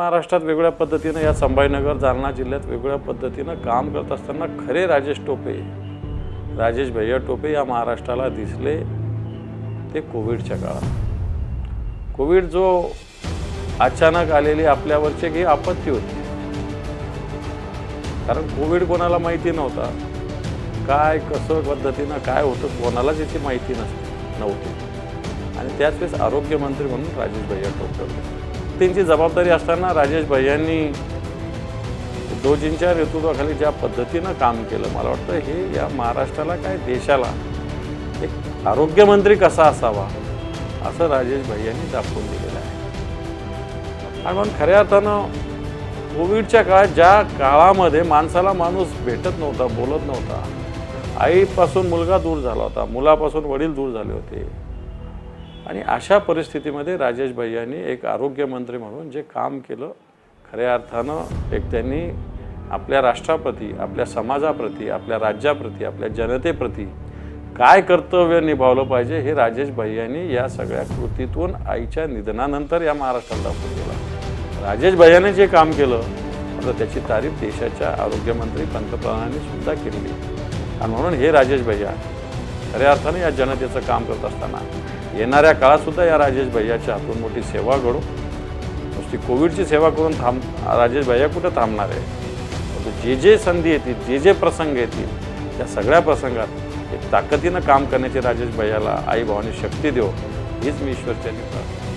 महाराष्ट्रात वेगळ्या पद्धतीनं या संभाजीनगर जालना जिल्ह्यात वेगळ्या पद्धतीनं काम करत असताना खरे राजेश टोपे राजेश भैया टोपे या महाराष्ट्राला दिसले ते कोविडच्या काळात. कोविड जो अचानक आलेली आपल्यावरची ही आपत्ती होती. कारण कोविड कोणाला माहिती नव्हता. काय कसं पद्धतीनं काय होतं कोणालाच याची माहिती नसते नव्हती. आणि त्याच वेळेस आरोग्यमंत्री म्हणून राजेश भैया टोपे होते. त्यांची जबाबदारी असताना राजेश भैयांनी दोजींच्या नेतृत्वाखाली ज्या पद्धतीनं काम केलं मला वाटतं हे या महाराष्ट्राला काय देशाला एक आरोग्यमंत्री कसा असावा असं राजेश भैयांनी दाखवून दिलेलं आहे. आणि म्हणून खऱ्या अर्थानं कोविडच्या काळात ज्या काळामध्ये माणसाला माणूस भेटत नव्हता बोलत नव्हता आईपासून मुलगा दूर झाला होता मुलापासून वडील दूर झाले होते आणि अशा परिस्थितीमध्ये राजेश भैयांनी एक आरोग्यमंत्री म्हणून जे काम केलं खऱ्या अर्थानं एक त्यांनी आपल्या राष्ट्राप्रती आपल्या समाजाप्रती आपल्या राज्याप्रती आपल्या जनतेप्रती काय कर्तव्य निभावलं पाहिजे हे राजेश भैयांनी या सगळ्या कृतीतून आईच्या निधनानंतर या महाराष्ट्राला दाखवून दिला. राजेश भैयाने जे काम केलं आता त्याची तारीफ देशाच्या आरोग्यमंत्री पंतप्रधानांनी सुद्धा केली आणि म्हणून हे राजेश भैया खऱ्या अर्थाने या जनतेचं काम करत असताना येणाऱ्या काळातसुद्धा या राजेश भैयाच्या हातून मोठी सेवा घडू. नुसती कोविडची सेवा करून थांब राजेश भैया कुठं थांबणार आहे? म्हणजे जे जे संधी येतील जे जे प्रसंग येतील त्या सगळ्या प्रसंगात एक ताकदीनं काम करण्याची राजेश भैयाला आई भावानी शक्ती देऊ हीच मी ईश्वरच्या प्रार्थना